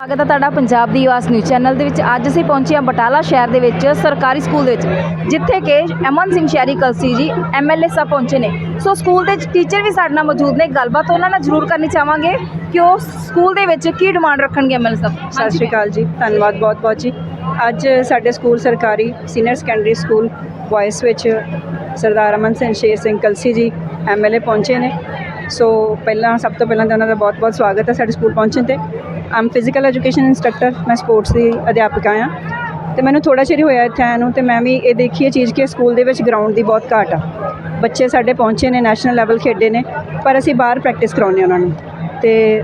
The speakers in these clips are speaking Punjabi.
ਸਵਾਗਤ ਹੈ ਤੁਹਾਡਾ ਪੰਜਾਬ ਦੀ ਆਵਾਜ਼ ਨਿਊਜ਼ ਚੈਨਲ ਦੇ ਵਿੱਚ। ਅੱਜ ਅਸੀਂ ਪਹੁੰਚੇ ਹਾਂ ਬਟਾਲਾ ਸ਼ਹਿਰ ਦੇ ਵਿੱਚ ਸਰਕਾਰੀ ਸਕੂਲ ਦੇ ਵਿੱਚ ਜਿੱਥੇ ਕਿ ਅਮਨ ਸਿੰਘ ਸ਼ਹਿਰੀ ਕਲਸੀ ਜੀ ਐਮਐਲਏ ਸਾਹਿਬ ਪਹੁੰਚੇ ਨੇ। ਸੋ ਸਕੂਲ ਦੇ ਟੀਚਰ ਵੀ ਸਾਡੇ ਨਾਲ ਮੌਜੂਦ ਨੇ। ਗੱਲਬਾਤ ਉਹਨਾਂ ਨਾਲ ਜ਼ਰੂਰ ਕਰਨੀ ਚਾਹਾਂਗੇ ਕਿ ਉਹ ਸਕੂਲ ਦੇ ਵਿੱਚ ਕੀ ਡਿਮਾਂਡ ਰੱਖਣਗੇ ਐਮਐਲਏ ਸਾਹਿਬ? ਸਤਿ ਸ਼੍ਰੀ ਅਕਾਲ ਜੀ। ਧੰਨਵਾਦ ਬਹੁਤ ਬਹੁਤ ਜੀ। ਅੱਜ ਸਾਡੇ ਸਕੂਲ ਸਰਕਾਰੀ ਸੀਨੀਅਰ ਸੈਕੰਡਰੀ ਸਕੂਲ ਬॉयਜ਼ ਵਿੱਚ ਸਰਦਾਰ ਅਮਨ ਸਿੰਘ ਸ਼ੇਰ ਸਿੰਘ ਕਲਸੀ ਜੀ ਐਮਐਲਏ ਪਹੁੰਚੇ ਨੇ। ਸੋ ਪਹਿਲਾਂ ਸਭ ਤੋਂ ਪਹਿਲਾਂ ਤਾਂ ਉਹਨਾਂ ਦਾ ਬਹੁਤ ਬਹੁਤ ਸਵਾਗਤ ਹੈ ਸਾਡੇ ਸਕੂਲ ਪਹੁੰਚਣ ਤੇ। ਆਮ ਫਿਜ਼ੀਕਲ ਐਜੂਕੇਸ਼ਨ ਇੰਸਟ੍ਰਕਟਰ ਮੈਂ ਸਪੋਰਟਸ ਦੀ ਅਧਿਆਪਕਾ ਹਾਂ। ਤੇ ਮੈਨੂੰ ਥੋੜਾ ਚਿਰ ਹੋਇਆ ਇੱਥੇ ਆਇਆ ਨੂੰ, ਤੇ ਮੈਂ ਵੀ ਇਹ ਦੇਖੀ ਇਹ ਚੀਜ਼ ਕਿ ਸਕੂਲ ਦੇ ਵਿੱਚ ਗਰਾਊਂਡ ਦੀ ਬਹੁਤ ਘਾਟ ਆ। ਬੱਚੇ ਸਾਡੇ ਪਹੁੰਚੇ ਨੇ ਨੈਸ਼ਨਲ ਲੈਵਲ ਖੇਡੇ ਨੇ, ਪਰ ਅਸੀਂ ਬਾਹਰ ਪ੍ਰੈਕਟਿਸ ਕਰਾਉਂਦੇ ਉਹਨਾਂ ਨੂੰ। ਤੇ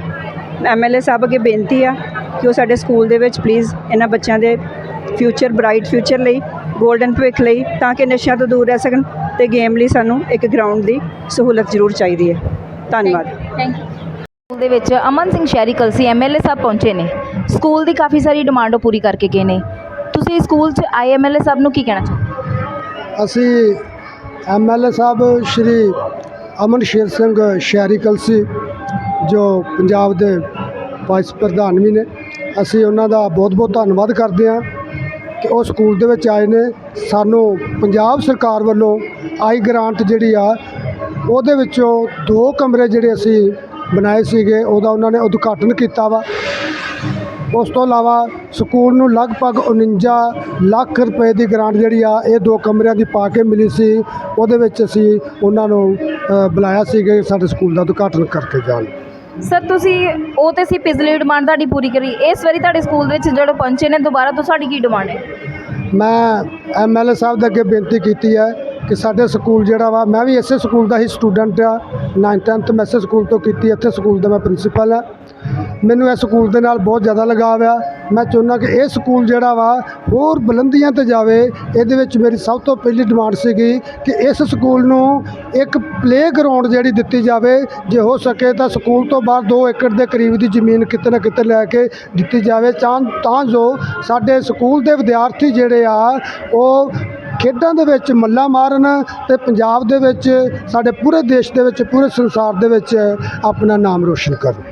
ਐਮਐਲਏ ਸਾਹਿਬ ਅੱਗੇ ਬੇਨਤੀ ਆ ਕਿ ਉਹ ਸਾਡੇ ਸਕੂਲ ਦੇ ਵਿੱਚ ਪਲੀਜ਼ ਇਹਨਾਂ ਬੱਚਿਆਂ ਦੇ ਫਿਊਚਰ ਬ੍ਰਾਈਟ ਫਿਊਚਰ ਲਈ 골ਡਨ ਭਵਿੱਖ ਲਈ, ਤਾਂ ਕਿ ਨਸ਼ਿਆਂ ਤੋਂ ਦੂਰ ਰਹਿ ਸਕਣ ਤੇ ਗੇਮ ਲਈ ਸਾਨੂੰ ਇੱਕ ਗਰਾਊਂਡ ਦੀ ਸਹੂਲਤ ਜ਼ਰੂਰ ਚਾਹੀਦੀ ਹੈ। ਧੰਨਵਾਦ। ਥੈਂਕ ਯੂ ਸਕੂਲ ਦੇ ਵਿੱਚ ਅਮਨ ਸਿੰਘ ਸ਼ਹਿਰੀ ਕਲਸੀ ਐਮਐਲਏ ਸਾਹਿਬ ਪਹੁੰਚੇ ਨੇ। ਸਕੂਲ ਦੀ ਕਾਫੀ ਸਾਰੀ ਡਿਮਾਂਡ ਉਹ ਪੂਰੀ ਕਰਕੇ ਗਏ ਨੇ। ਤੁਸੀਂ ਸਕੂਲ 'ਚ ਆਏ ਐਮਐਲਏ ਸਾਹਿਬ ਨੂੰ ਕੀ ਕਹਿਣਾ ਚਾਹੁੰਦੇ ਅਸੀਂ ਐਮਐਲਏ ਸਾਹਿਬ ਸ਼੍ਰੀ ਅਮਨ ਸ਼ੇਰ ਸਿੰਘ ਸ਼ਹਿਰੀ ਕਲਸੀ ਜੋ ਪੰਜਾਬ ਦੇ ਵਾਈਸ ਪ੍ਰਧਾਨ ਵੀ ਨੇ। ਅਸੀਂ ਉਹਨਾਂ ਦਾ ਬਹੁਤ-ਬਹੁਤ ਧੰਨਵਾਦ ਕਰਦੇ ਹਾਂ ਕਿ ਉਹ ਸਕੂਲ ਦੇ ਵਿੱਚ ਆਏ ਨੇ। ਸਾਨੂੰ ਪੰਜਾਬ ਸਰਕਾਰ ਵੱਲੋਂ ਆਈ ਗ੍ਰਾਂਟ ਜਿਹੜੀ ਆ, ਉਹਦੇ ਵਿੱਚੋਂ ਦੋ ਕਮਰੇ ਜਿਹੜੇ ਅਸੀਂ ਬਣਾਏ ਸੀਗੇ ਉਹਦਾ ਉਹਨਾਂ ਨੇ ਉਦਘਾਟਨ ਕੀਤਾ ਵਾ। ਉਸ ਤੋਂ ਇਲਾਵਾ ਸਕੂਲ ਨੂੰ ਲਗਭਗ 49 ਲੱਖ ਰੁਪਏ ਦੀ ਗ੍ਰਾਂਟ ਜਿਹੜੀ ਆ ਇਹ ਦੋ ਕਮਰਿਆਂ ਦੀ ਪਾ ਕੇ ਮਿਲੀ ਸੀ। ਉਹਦੇ ਵਿੱਚ ਅਸੀਂ ਉਹਨਾਂ ਨੂੰ ਬੁਲਾਇਆ ਸੀ ਕਿ ਸਾਡੇ ਸਕੂਲ ਦਾ ਉਦਘਾਟਨ ਕਰਕੇ ਜਾਣ। ਸਰ ਤੁਸੀਂ ਉਹ ਤੇ ਸੀ ਪਿਛਲੀ ਡਿਮਾਂਡ ਤੁਹਾਡੀ ਪੂਰੀ ਕਰੀ। ਇਸ ਵਾਰੀ ਤੁਹਾਡੇ ਸਕੂਲ ਦੇ ਵਿੱਚ ਜਿਹੜੇ ਪਹੁੰਚੇ ਨੇ ਦੁਬਾਰਾ ਤੋਂ ਸਾਡੀ ਕੀ ਡਿਮਾਂਡ ਹੈ? ਮੈਂ ਐਮਐਲਏ ਸਾਹਿਬ ਦੇ ਅੱਗੇ ਬੇਨਤੀ ਕੀਤੀ ਹੈ ਕਿ ਸਾਡੇ ਸਕੂਲ ਜਿਹੜਾ ਵਾ, ਮੈਂ ਵੀ ਇਸੇ ਸਕੂਲ ਦਾ ਹੀ ਸਟੂਡੈਂਟ ਆ। 9th 10th ਮੈਂ ਇਸੇ ਸਕੂਲ ਤੋਂ ਕੀਤੀ, ਇੱਥੇ ਸਕੂਲ ਦਾ ਮੈਂ ਪ੍ਰਿੰਸੀਪਲ ਆ। ਮੈਨੂੰ ਇਸ ਸਕੂਲ ਦੇ ਨਾਲ ਬਹੁਤ ਜ਼ਿਆਦਾ ਲਗਾਵ ਆ। ਮੈਂ ਚਾਹੁੰਦਾ ਕਿ ਇਹ ਸਕੂਲ ਜਿਹੜਾ ਵਾ, ਹੋਰ ਬੁਲੰਦੀਆਂ ਤੇ ਜਾਵੇ। ਇਹਦੇ ਵਿੱਚ ਮੇਰੀ ਸਭ ਤੋਂ ਪਹਿਲੀ ਡਿਮਾਂਡ ਸੀਗੀ ਕਿ ਇਸ ਸਕੂਲ ਨੂੰ ਇੱਕ ਪਲੇ ਗਰਾਊਂਡ ਜਿਹੜੀ ਦਿੱਤੀ ਜਾਵੇ। ਜੇ ਹੋ ਸਕੇ ਤਾਂ ਸਕੂਲ ਤੋਂ ਬਾਹਰ 2 ਏਕੜ ਦੇ ਕਰੀਬ ਦੀ ਜ਼ਮੀਨ ਕਿਤੇ ਨਾ ਕਿਤੇ ਲੈ ਕੇ ਦਿੱਤੀ ਜਾਵੇ। ਤਾਂ ਤਾਂ ਜੋ ਸਾਡੇ ਸਕੂਲ ਦੇ ਵਿਦਿਆਰਥੀ ਜਿਹੜੇ ਆ, ਉਹ ਖੇਡਾਂ ਦੇ ਵਿੱਚ ਮੱਲਾ ਮਾਰਨ ਤੇ ਪੰਜਾਬ ਦੇ ਵਿੱਚ ਸਾਡੇ ਪੂਰੇ ਦੇਸ਼ ਦੇ ਵਿੱਚ ਪੂਰੇ ਸੰਸਾਰ ਦੇ ਵਿੱਚ ਆਪਣਾ ਨਾਮ ਰੋਸ਼ਨ ਕਰਨ।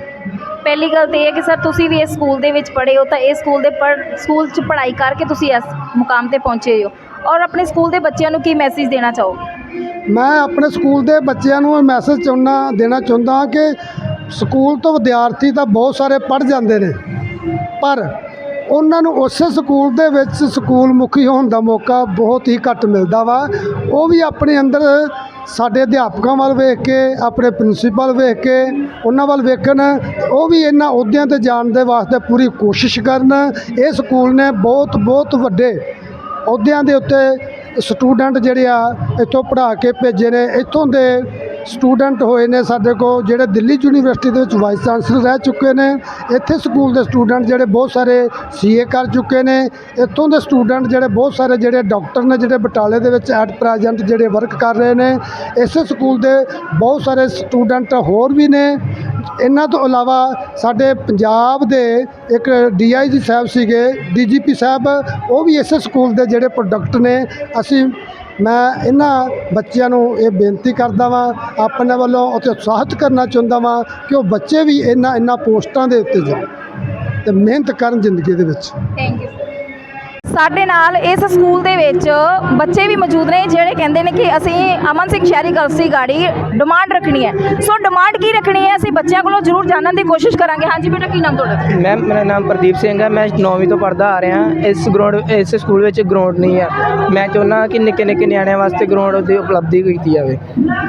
ਪਹਿਲੀ ਗੱਲ ਤੇ ਇਹ ਹੈ ਕਿ ਸਰ ਤੁਸੀਂ ਵੀ ਇਸ ਸਕੂਲ ਦੇ ਵਿੱਚ ਪੜ੍ਹੇ ਹੋ ਤਾਂ ਇਸ ਸਕੂਲ ਦੇ ਪੜ੍ਹ ਸਕੂਲ 'ਚ ਪੜ੍ਹਾਈ ਕਰਕੇ ਤੁਸੀਂ ਇਸ ਮੁਕਾਮ ਤੇ ਪਹੁੰਚੇ ਹੋ। ਔਰ ਆਪਣੇ ਸਕੂਲ ਦੇ ਬੱਚਿਆਂ ਨੂੰ ਕੀ ਮੈਸੇਜ ਦੇਣਾ ਚਾਹੋਗੇ? ਮੈਂ ਆਪਣੇ ਸਕੂਲ ਦੇ ਬੱਚਿਆਂ ਨੂੰ ਮੈਸੇਜ ਚਾਹੁੰਦਾ ਦੇਣਾ ਚਾਹੁੰਦਾ ਕਿ ਸਕੂਲ ਤੋਂ ਵਿਦਿਆਰਥੀ ਤਾਂ ਬਹੁਤ ਸਾਰੇ ਪੜ੍ਹ ਜਾਂਦੇ ਨੇ ਪਰ ਉਹਨਾਂ ਨੂੰ ਉਸੇ ਸਕੂਲ ਦੇ ਵਿੱਚ ਸਕੂਲ ਮੁਖੀ ਹੋਣ ਦਾ ਮੌਕਾ ਬਹੁਤ ਹੀ ਘੱਟ ਮਿਲਦਾ ਵਾ। ਉਹ ਵੀ ਆਪਣੇ ਅੰਦਰ ਸਾਡੇ ਅਧਿਆਪਕਾਂ ਵੱਲ ਵੇਖ ਕੇ, ਆਪਣੇ ਪ੍ਰਿੰਸੀਪਲ ਵੇਖ ਕੇ, ਉਹਨਾਂ ਵੱਲ ਵੇਖਣ, ਉਹ ਵੀ ਇਹਨਾਂ ਅਹੁਦਿਆਂ ਤੇ ਜਾਣ ਦੇ ਵਾਸਤੇ ਪੂਰੀ ਕੋਸ਼ਿਸ਼ ਕਰਨ। ਇਹ ਸਕੂਲ ਨੇ ਬਹੁਤ ਬਹੁਤ ਵੱਡੇ ਅਹੁਦਿਆਂ ਦੇ ਉੱਤੇ ਸਟੂਡੈਂਟ ਜਿਹੜੇ ਆ, ਇੱਥੋਂ ਪੜ੍ਹਾ ਕੇ ਭੇਜੇ ਨੇ। ਇੱਥੋਂ ਦੇ ਸਟੂਡੈਂਟ ਹੋਏ ਨੇ ਸਾਡੇ ਕੋਲ, ਜਿਹੜੇ ਦਿੱਲੀ ਯੂਨੀਵਰਸਿਟੀ ਦੇ ਵਿੱਚ ਵਾਈਸ ਚਾਂਸਲਰ ਰਹਿ ਚੁੱਕੇ ਨੇ, ਇੱਥੇ ਸਕੂਲ ਦੇ ਸਟੂਡੈਂਟ ਜਿਹੜੇ ਬਹੁਤ ਸਾਰੇ ਸੀਏ ਕਰ ਚੁੱਕੇ ਨੇ, ਇੱਥੋਂ ਦੇ ਸਟੂਡੈਂਟ ਜਿਹੜੇ ਬਹੁਤ ਸਾਰੇ ਜਿਹੜੇ ਡਾਕਟਰ ਨੇ, ਜਿਹੜੇ ਬਟਾਲੇ ਦੇ ਵਿੱਚ ਐਟ ਪ੍ਰੈਜ਼ੈਂਟ ਜਿਹੜੇ ਵਰਕ ਕਰ ਰਹੇ ਨੇ, ਇਸੇ ਸਕੂਲ ਦੇ ਬਹੁਤ ਸਾਰੇ ਸਟੂਡੈਂਟ ਹੋਰ ਵੀ ਨੇ। ਇਹਨਾਂ ਤੋਂ ਇਲਾਵਾ ਸਾਡੇ ਪੰਜਾਬ ਦੇ ਇੱਕ ਡੀਆਈਜੀ ਸਾਹਿਬ ਸੀਗੇ ਡੀਜੀਪੀ ਸਾਹਿਬ, ਉਹ ਵੀ ਇਸੇ ਸਕੂਲ ਦੇ ਜਿਹੜੇ ਪ੍ਰੋਡਕਟ ਨੇ। ਅਸੀਂ ਮੈਂ ਇਹਨਾਂ ਬੱਚਿਆਂ ਨੂੰ ਇਹ ਬੇਨਤੀ ਕਰਦਾ ਵਾਂ, ਆਪਣੇ ਵੱਲੋਂ ਉੱਥੇ ਉਤਸ਼ਾਹਿਤ ਕਰਨਾ ਚਾਹੁੰਦਾ ਵਾਂ ਕਿ ਉਹ ਬੱਚੇ ਵੀ ਇਹਨਾਂ ਇਹਨਾਂ ਪੋਸਟਾਂ ਦੇ ਉੱਤੇ ਜਾਣ ਤੇ ਮਿਹਨਤ ਕਰਨ ਜ਼ਿੰਦਗੀ ਦੇ ਵਿੱਚ। ਥੈਂਕ ਯੂ ਸਾਡੇ ਨਾਲ ਇਸ ਸਕੂਲ ਦੇ ਵਿੱਚ ਬੱਚੇ ਵੀ ਮੌਜੂਦ ਨੇ, ਜਿਹੜੇ ਕਹਿੰਦੇ ਨੇ ਕਿ ਅਸੀਂ ਅਮਨ ਸਿੰਘ ਸ਼ਹਿਰੀ ਕਲਸੀ ਗਾੜੀ ਡਿਮਾਂਡ ਰੱਖਣੀ ਹੈ। ਸੋ ਡਿਮਾਂਡ ਕੀ ਰੱਖਣੀ ਹੈ? ਅਸੀਂ ਬੱਚਿਆਂ ਕੋਲੋਂ ਜ਼ਰੂਰ ਜਾਣਨ ਦੀ ਕੋਸ਼ਿਸ਼ ਕਰਾਂਗੇ। ਹਾਂਜੀ ਬੇਟਾ, ਕੀ ਨਾਮ ਤੁਹਾਡਾ? ਮੈਮ ਮੇਰਾ ਨਾਮ ਪ੍ਰਦੀਪ ਸਿੰਘ ਹੈ। ਮੈਂ 9ਵੀਂ ਤੋਂ ਪੜ੍ਹਦਾ ਆ ਰਿਹਾ। ਇਸ ਗਰਾਊਂਡ ਇਸ ਸਕੂਲ ਵਿੱਚ ਗਰਾਊਂਡ ਨਹੀਂ ਹੈ। ਮੈਂ ਚਾਹੁੰਦਾ ਕਿ ਨਿੱਕੇ ਨਿੱਕੇ ਨਿਆਣਿਆਂ ਵਾਸਤੇ ਗਰਾਊਂਡ ਦੀ ਉਪਲਬਧੀ ਕੀਤੀ ਜਾਵੇ।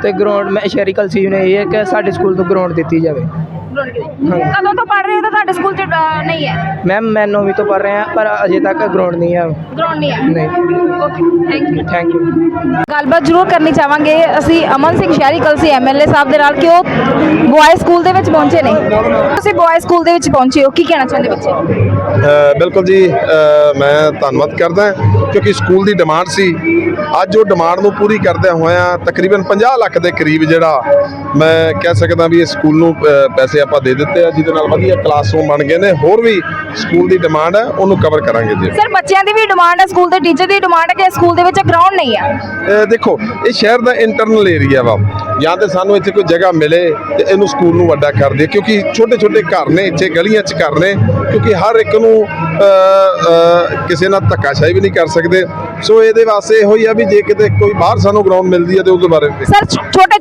ਤੇ ਗਰਾਊਂਡ ਮੈਂ ਸ਼ਹਿਰੀ ਕਲਸੀ ਨੂੰ ਇਹ ਹੈ ਕਿ ਸਾਡੇ ਸਕੂਲ ਤੋਂ ਗਰਾਊਂਡ ਦਿੱਤੀ ਜਾਵੇ। ਕਦੋਂ ਤੋਂ ਪੜ ਰਹੇ ਹੋ? ਤਾਂ ਤੁਹਾਡੇ ਸਕੂਲ 'ਚ ਅ, ਨਹੀਂ ਹੈ। ਮੈਮ ਮੈਂ 9ਵੀਂ ਤੋਂ ਪੜ੍ਹ ਰਿਹਾ ਪਰ ਅਜੇ ਤੱਕ ਗਰਾਊਂਡ ਨਹੀਂ ਹੈ ਗਰਾਊਂਡ ਨਹੀਂ ਹੈ? ਨਹੀਂ। Okay thank you thank you ਗੱਲਬਾਤ ਜ਼ਰੂਰ ਕਰਨੀ ਚਾਹਾਂਗੇ। ਅਸੀਂ ਅਮਨ ਸਿੰਘ ਸ਼ਹਿਰੀ ਕਲਸੀ ਐਮਐਲਏ ਸਾਹਿਬ ਦੇ ਨਾਲ ਕਿ ਉਹ ਬॉय ਸਕੂਲ ਦੇ ਵਿੱਚ ਪਹੁੰਚੇ ਨੇ ਤੁਸੀਂ ਬॉय ਸਕੂਲ ਦੇ ਵਿੱਚ ਪਹੁੰਚੇ ਹੋ ਕੀ ਕਹਿਣਾ ਚਾਹੁੰਦੇ ਬੱਚੇ? ਅ, ਬਿਲਕੁਲ ਜੀ ਅ, ਮੈਂ ਧੰਨਵਾਦ ਕਰਦਾ ਕਿਉਂਕਿ ਸਕੂਲ ਦੀ ਡਿਮਾਂਡ ਸੀ। ਅੱਜ ਉਹ ਡਿਮਾਂਡ ਨੂੰ ਪੂਰੀ ਕਰਦਿਆਂ ਹੋਇਆਂ ਤਕਰੀਬਨ 50 ਲੱਖ ਦੇ ਕਰੀਬ ਜਿਹੜਾ ਮੈਂ ਕਹਿ ਸਕਦਾ ਵੀ ਇਸ ਸਕੂਲ ਨੂੰ ਪੈਸੇ ਆਪਾਂ ਦੇ ਦਿੱਤੇ ਆ ਜਿਹਦੇ ਨਾਲ ਵਧੀਆ ਕਲਾਸਰੂਮ ਬਣ ਗਏ ਨੇ। ਹੋਰ ਵੀ ਸਕੂਲ ਦੀ ਡਿਮਾਂਡ ਹੈ ਉਹਨੂੰ ਕਵਰ ਕਰਾਂਗੇ ਜੀ। ਸਰ ਬੱਚਿਆਂ ਦੀ ਵੀ ਡਿਮਾਂਡ ਹੈ ਸਕੂਲ ਦੇ ਟੀਚਰ ਦੀ ਡਿਮਾਂਡ ਹੈ ਕਿ ਸਕੂਲ ਦੇ ਵਿੱਚ ਗਰਾਊਂਡ ਨਹੀਂ ਹੈ? ਇਹ ਦੇਖੋ ਇਹ ਸ਼ਹਿਰ ਦਾ ਇੰਟਰਨਲ ਏਰੀਆ ਵਾ। ਜਾਂ ਤੇ ਸਾਨੂੰ ਇੱਥੇ ਕੋਈ ਜਗ੍ਹਾ ਮਿਲੇ ਤੇ ਇਹਨੂੰ ਸਕੂਲ ਨੂੰ ਵੱਡਾ ਕਰ ਦਈਏ ਕਿਉਂਕਿ ਛੋਟੇ ਛੋਟੇ ਘਰ ਨੇ ਇੱਥੇ ਗਲੀਆਂ 'ਚ ਘਰ ਨੇ ਕਿਉਂਕਿ ਹਰ ਇੱਕ ਨੂੰ ਕਿਸੇ ਨਾਲ ਧੱਕਾਸ਼ਾਹੀ ਵੀ ਨਹੀਂ ਕਰ ਸਕਦੇ। ਸੋ ਇਹਦੇ ਵਾਸਤੇ ਇਹੋ ਹੀ ਆ ਵੀ ਜੇ ਕਿਤੇ ਕੋਈ ਬਾਹਰ ਸਾਨੂੰ ਗਰਾਊਂਡ ਮਿਲਦੀ ਹੈ ਤੇ ਉਹਦੇ ਬਾਰੇ ਸਰ ਛੋਟੇ